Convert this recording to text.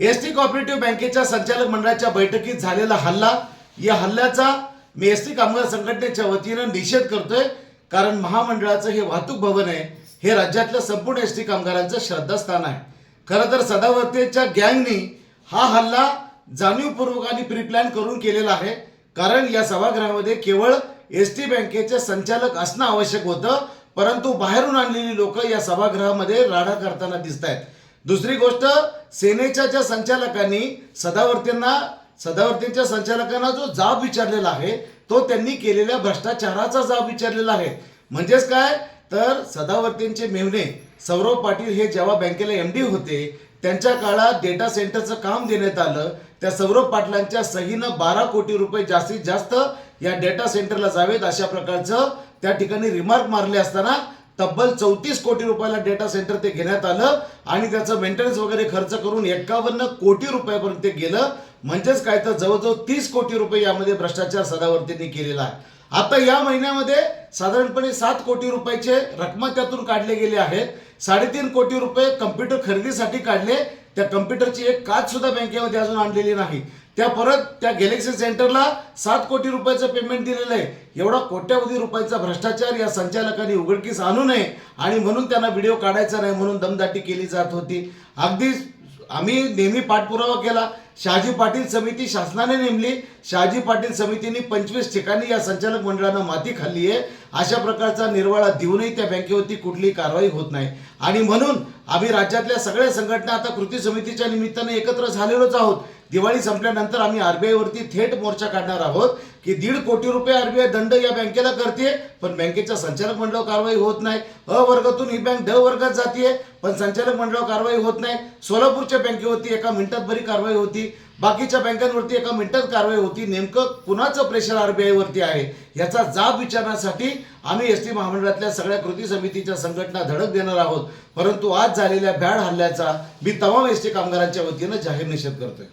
S T cooperative बँकेच्या संचालक मंडळाच्या बैठकीत झालेला हल्ला या हल्ल्याचा मी एस टी कामगार संघटनेच्या वतीनं निषेध करतोय कारण महामंडळाचं हे वाहतूक भवन आहे हे राज्यातल्या संपूर्ण एस टी कामगारांचं श्रद्धास्थान आहे. खरं तर सदावर्तेच्या गँगनी हा हल्ला जाणीवपूर्वक आणि प्रीप्लॅन करून केलेला आहे कारण या सभागृहामध्ये केवळ एस टी बँकेचे संचालक असणं आवश्यक होतं परंतु बाहेरून आणलेली लोक या सभागृहामध्ये राडा करताना दिसत आहेत दुसरी गोष्ट सेनेच्या ज्या संचालकांनी सदावर्तींना सदावर्तींच्या संचालकांना जो जाब विचारलेला आहे तो त्यांनी केलेल्या भ्रष्टाचाराचा जाब विचारलेला आहे. म्हणजेच काय? तर सदावर्तींचे मेहने सौरव पाटील हे जेव्हा बँकेला एम डी होते त्यांच्या काळात डेटा सेंटरचं काम देण्यात आलं. त्या सौरभ पाटलांच्या सहीनं बारा कोटी रुपये जास्तीत जास्त या डेटा सेंटरला जावेत अशा प्रकारचं त्या ठिकाणी रिमार्क मारले असताना तब्बल चौतीस कोटी रुपयाला डेटा सेंटर ते घेण्यात आलं आणि त्याचं मेंटेनन्स वगैरे खर्च करून एकावन्न कोटी रुपयापर्यंत ते गेलं. म्हणजेच काय तर जवळजवळ तीस कोटी रुपये यामध्ये भ्रष्टाचार सदावर्तींनी केलेला आहे. आता या महिन्यामध्ये साधारणपणे सात कोटी रुपयाचे रकमा त्यातून काढले गेले आहेत. साडेतीन कोटी रुपये कम्प्युटर खरेदीसाठी काढले. त्या कम्प्युटरची एक काच सुद्धा बँकेमध्ये अजून आणलेली नाही. त्या परत त्या गॅलेक्सी सेंटरला सात कोटी रुपयाचं पेमेंट दिलेलं आहे. एवढा कोट्यावधी रुपयाचा भ्रष्टाचार या संचालकांनी उघडकीस आणू नये आणि म्हणून त्यांना व्हिडिओ काढायचा नाही म्हणून दमदाटी केली जात होती. अगदी आम्ही नेहमी पाठपुरावा केला. शहाजी पाटील समिती शासनाने नेमली. शहाजी पाटील समितीने पंचवीस ठिकाणी या संचालक मंडळानं माती खाल्ली आहे. अशा प्रकारचा निर्वाळा देऊनही त्या बँकेवरती कुठलीही कारवाई होत नाही. आणि म्हणून आम्ही राज्यातल्या सगळ्या संघटना आता कृती समितीच्या निमित्ताने एकत्र झालेलोच आहोत. दिवाळी संपल्यानंतर आम्ही आरबीआय वरती थेट मोर्चा काढणार आहोत की दीड कोटी रुपये आरबीआय दंड या बँकेला करते पण बँकेच्या संचालक मंडळ कारवाई होत नाही. अ वर्गातून ही बँक ड वर्गात जाते पण संचालक मंडळ कारवाई होत नाही. सोलापूरच्या बँकेवरती एका मिनिटात बरी कारवाई होती. बाकीच्या बँकांवरती एका मिनिटात कारवाई होती. नेमकं कुणाचं प्रेशर आरबीआय वरती आहे याचा जाब विचारण्यासाठी आम्ही एस टी महामंडळातल्या सगळ्या कृती समितीच्या संघटना धडक देणार आहोत. परंतु आज झालेल्या भ्याड हल्ल्याचा मी तमाम एस टी कामगारांच्या वतीनं जाहीर निषेध करतोय.